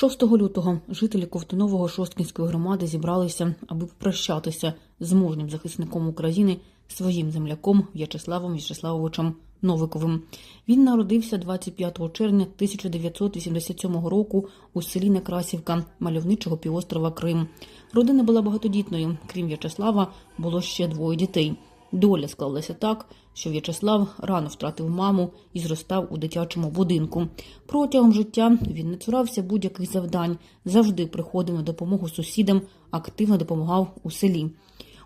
6 лютого жителі Ковтунового Шосткінської громади зібралися, аби попрощатися з мужнім захисником України своїм земляком В'ячеславом В'ячеславовичем Новиковим. Він народився 25 червня 1987 року у селі Некрасівка мальовничого півострова Крим. Родина була багатодітною. Крім В'ячеслава, було ще двоє дітей. Доля склалася так, що В'ячеслав рано втратив маму і зростав у дитячому будинку. Протягом життя він не цурався будь-яких завдань, завжди приходив на допомогу сусідам, активно допомагав у селі.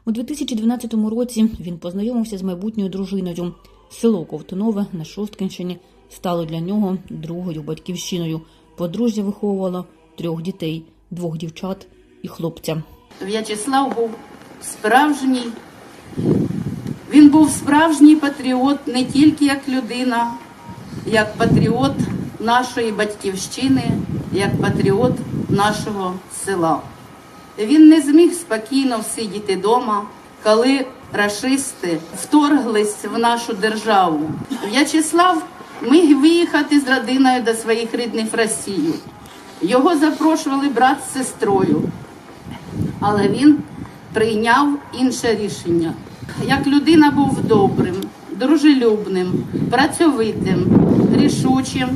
У 2012 році він познайомився з майбутньою дружиною. Село Ковтунове на Шосткинщині стало для нього другою батьківщиною. Подружжя виховувало трьох дітей, двох дівчат і хлопця. В'ячеслав був справжній. Він був справжній патріот не тільки як людина, як патріот нашої батьківщини, як патріот нашого села. Він не зміг спокійно всидіти вдома, коли рашисти вторглись в нашу державу. В'ячеслав міг виїхати з родиною до своїх рідних в Росію. Його запрошували брат з сестрою але він прийняв інше рішення. Як людина був добрим, дружелюбним, працьовитим, рішучим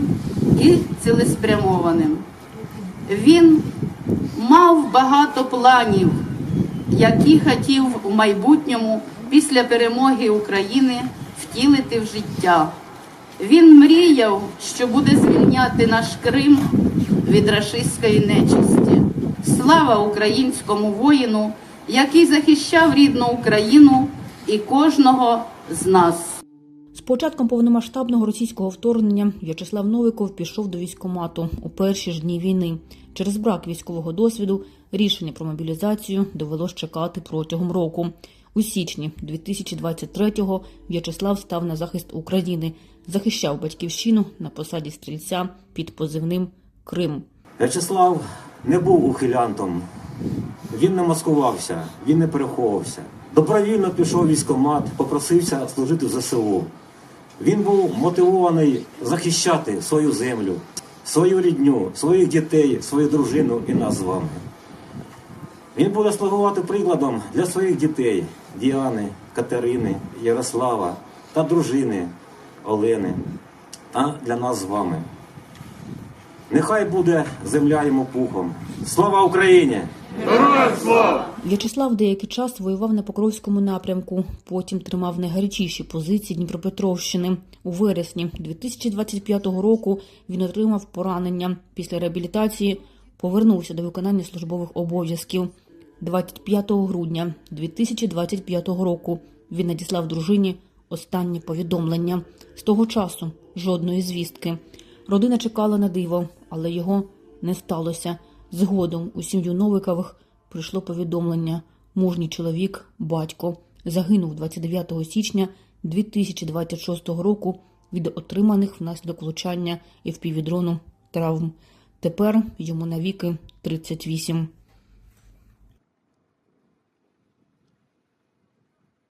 і цілеспрямованим. Він мав багато планів, які хотів у майбутньому після перемоги України втілити в життя. Він мріяв, що буде звільняти наш Крим від рашистської нечисті. Слава українському воїну, який захищав рідну Україну і кожного з нас. З початком повномасштабного російського вторгнення В'ячеслав Новиков пішов до військкомату у перші ж дні війни. Через брак військового досвіду рішення про мобілізацію довелось чекати протягом року. У січні 2023-го В'ячеслав став на захист України, захищав батьківщину на посаді стрільця під позивним Крим. В'ячеслав не був ухилянтом, він не маскувався, він не переховувався. Добровільно пішов в військкомат, попросився служити в ЗСУ. Він був мотивований захищати свою землю, свою рідню, своїх дітей, свою дружину і нас з вами. Він буде слугувати прикладом для своїх дітей Діани, Катерини, Ярослава та дружини Олени та для нас з вами. Нехай буде земля йому пухом. Слава Україні! В'ячеслав деякий час воював на Покровському напрямку, потім тримав найгарячіші позиції Дніпропетровщини. У вересні 2025 року він отримав поранення. Після реабілітації повернувся до виконання службових обов'язків. 25 грудня 2025 року він надіслав дружині останнє повідомлення. З того часу жодної звістки. Родина чекала на диво, але його не сталося. Згодом у сім'ю Новикових прийшло повідомлення. Мужній чоловік, батько, загинув 29 січня 2026 року від отриманих внаслідок влучання і впівдрону травм. Тепер йому навіки 38.